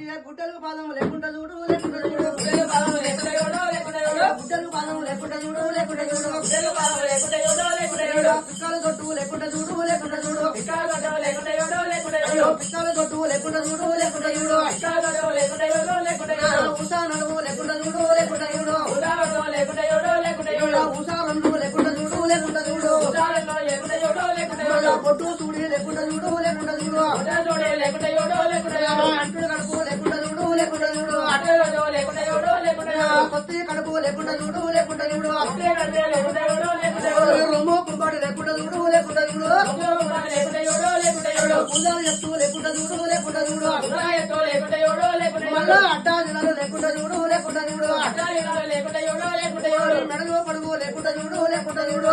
ఇక గుడ్డలకు పాదం లేకుండా చూడు లేకుండా చూడు గుడ్డలకు పాదం లేకుండా చూడు లేకుండా చూడు పిక్కల తొట్టు లేకుండా చూడు లేకుండా చూడు అయ్యో పిక్కల తొట్టు లేకుండా చూడు లేకుండా చూడు ఉషా నడుము లేకుండా చూడు లేకుండా చూడు ఉషా రెండు లేకుండా చూడు లేకుండా చూడు పొట్టు చూడి లేకుండా చూడు లేకుండా చూడు లేకుండా చూడు లేకుండా చూడు. రొమ్ము కుంపాడు లేకుండా చూడు లేకుండా చూడు. పూజలు ఎత్తు లేకుండా చూడు లేకుండా చూడు. మళ్ళా అడ్డా జిల్లాలు లేకుండా చూడు లేకుండా చూడు. మెడలో పడుగు లేకుండా చూడు లేకుండా చూడు.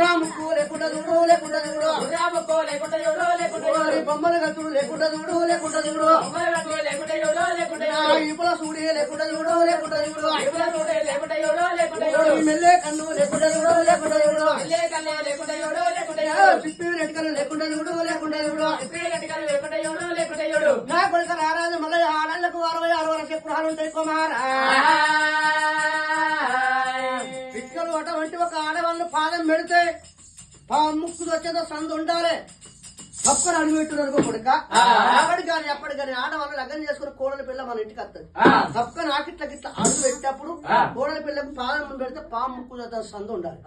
లేకుండా చూడు మళ్ళా కొక్కే పండ్లు లేకుండా చూడు లేకుండా చూడు ఉసు గండు లేకుండా చూడు లేకుండా చూడు గుర్రా ముక్కు లేకుండా చూడు లేకుండా చూడు బొమ్మల గచ్చుడు లేకుండా చూడు లేకుండా చూడు ఇప్పుల సూడి లేకుండా చూడు లేకుండా చూడు మెల్లే కన్ను లేకుండా చూడు లేకుండా చూడు సిప్పి లేకుండా చూడు లేకుండా చూడు నా కొడుక రారాజు మళ్ళీ ఆడళ్ళకు అరవై ఆరు వరకు గృహాలు ఉంటాయి కుమారా పిక్కలు అటువంటి ఒక ఆడవాళ్ళు పాదం పెడితే పా ముక్కులు వచ్చేదో సందు ఉండాలి. పక్కన అడుగు పెట్టున్నారు కొడుక. అప్పటి కానీ అప్పటి కానీ ఆడవాళ్ళు లగ్గం చేసుకుని కోడలి పిల్ల మన ఇంటికి వస్తుంది. పక్కన ఆకిట్ల గిట్ల అడుగు పెట్టినప్పుడు కోడలి పిల్లకు పాదం ముందు పెడితే పాము ముక్కు వచ్చేంత సందు ఉండాలి.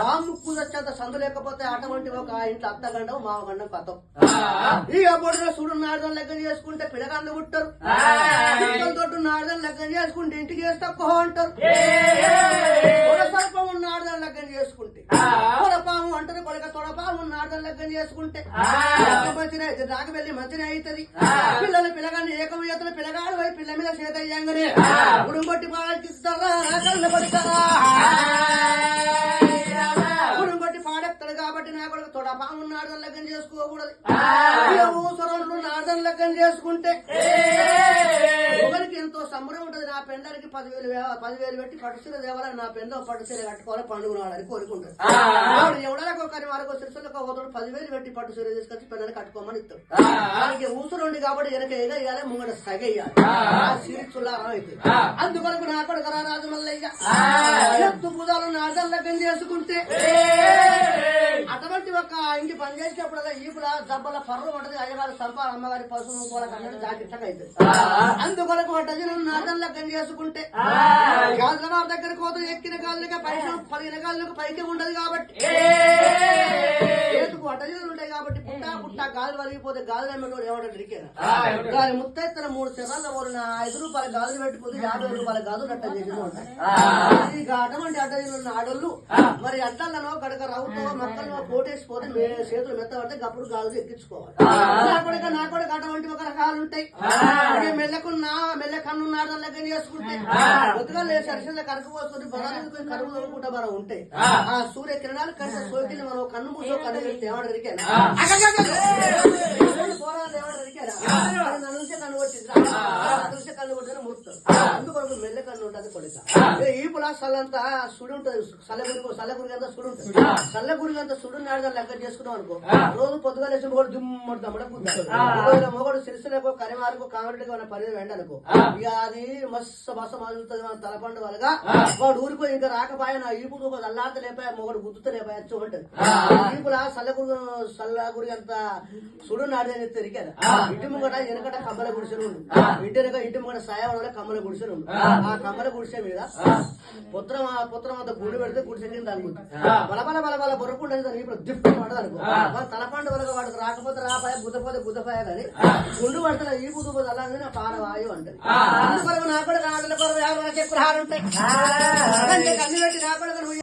పాము ముక్కు వచ్చేంత సందు లేకపోతే అటువంటి ఒక ఇంట్లో అత్త గండం మావ గండం కథం. ఈ అప్పుడు చూడు నాడదం లగ్గం చేసుకుంటే పిల్లగాళ్ళు పుట్టారు. తోటి నాడదం లగ్గం చేసుకుంటే ఇంటికి వేస్తే అంటారు కొడ సర్పం ఉన్న ఆడదాన్ని లగ్గం చేసుకుంటే. కొడపాము అంటారు కొడక తొడపాము ఆడదాన్ని లగ్గం చేసుకుంటే. మంచిగా అయితే వెళ్ళి మంచిగా అవుతుంది పిల్లలు పిల్లగాన్ని ఏకమయ్యతలు పిల్లగాడు పోయి పిల్ల మీద చేత అయ్యంగానే ఉడుంబట్టి పాడిస్తారా కళ్ళు పడతారా ఆడదాన్ని లగ్గం చేసుకోకూడదు. నాడదాన్ని లగ్గం చేసుకుంటే. ఒకరికి ఎంతో సంబరం ఉంటది నా పెండానికి పదివేలు పదివేలు పెట్టి పట్టుసీర దేవాలని నా పెంద పట్టుసీర కట్టుకోవాలి పండుగ నాడని కోరుకుంటాడు ఆవిడ ఎవడలకు ఒకరి వరకు సిరిసలకు ఒకరు పదివేలు పెట్టి పట్టు సీర తీసుకొచ్చి పెళ్ళని కట్టుకోమని ఇస్తాడు దానికి ఊసురుండి కాబట్టి వెనక ఎగయ్యాలి ముంగడ సగయ్యాలి సిరిచుల్లారం అయితే అందుకొరకు నా కొడుకు రా తుమ్ముదాలు మల్లయ్య ఎత్తు నాదం లగ్గం చేసుకుంటే అటువంటి ఒక ఇంటి పని చేసేటప్పుడు ఈపుల దెబ్బల పర్లు ఉంటది అయ్యగారు సంపాల అమ్మగారి పశువు కూడా జాగ్రత్తగా అవుతుంది అందుకొరకు ఒక డజన్ నాదం లగ్గం చేసుకుంటే గాజుల దగ్గర కోత ఎక్కిన గాజులకి పైకి పదిహేను గాజులకు పైకి ఉండదు కాబట్టి. చేతుకు అడ్డజీలు ఉంటాయి కాబట్టి పుట్ట పుట్ట గాలి వలిగిపోతే గాలి అమ్మేటోడు ఎవడో డ్రికేనా దాని ముత్తెత్తన మూడు చెరాల ఊరిన ఐదు రూపాయల గాజులు పెట్టుకుంది యాభై రూపాయల గాజులు అట్ట చేసి ఉంటాయి ఇక అటువంటి అడ్డజీలు ఉన్న ఆడోళ్ళు మరి అడ్డలను గడక రవ్వుతో మొక్కలను కోటేసిపోతే మే- చేతులు మెత్తబడితే గప్పుడు గాజులు ఎక్కించుకోవాలి. నా కొడుక నా కొడుక అటువంటి ఒక రకాలు ఉంటాయి ఇక మెల్లకున్నా మెల్ల కన్ను నాడడం లెక్క చేసుకుంటే కొద్దిగా లేదు సరిసరి కరుకు పోసుకొని బలానికి కరువు తోడుకుంటా మనం ఉంటాయి. ఆ. సూర్య కిరణాలు కంటే సోకిని మనం కన్ను మూసో కన్ను పెడితే అందుకొరకు మెల్ల కన్ను ఉంటుంది కొడుక. ఈ పులాసాలంతా సుడి ఉంటది సల్లగురి సల్లగురి అంతా సుడి. ఉంటుంది సల్లగురి అంతా సుడు నాడగా లెక్క చేసుకున్నాం అనుకో రోజు పొద్దుగా లేచి దమ్మడ కుద్దాడు మొగడు సిరిసిలకు కరిమాలకు కామెడీకి మన పని వెండనుకో ఇక అది మస్తు మస్తు మదులుతుంది మన తలపండు వలగా. వాడు ఊరిపోయి ఇంకా రాకపోయా నా ఈపు దూప అల్లాడితే లేపాయ మొగడు గుద్దుతో లేపాయ ఉంటుంది ఈపులా సల్లగురు సల్లగురి అంత సుడు నాడని తిరిగారు ఇంటి ముంగట వెనకట కమ్మల గుడిసెలు ఇంటి వెనక ఇంటి ముంగట సాయవడంలో కమ్మల గుడిసెలు ఆ. కమ్మల గుడిసె మీద పుత్రం పుత్రం అంత గుడి పెడితే గుడిసె కింద తగ్గుతుంది బలబల బలబల బొరకుండా ఇప్పుడు దిప్పు పడదు అనుకో తలపండు వరకు వాడికి రాకపోతే రాపాయ గుద్దపోతే గుద్దపాయ కానీ గుండు పడుతున్న ఈ గుద్దు పోతే అలా నా పానవాయు అంటే నా కూడా ఆడల కొరకు ఎవరు ఎక్కువ హారుంటాయి కన్ను పెట్టి నా కూడా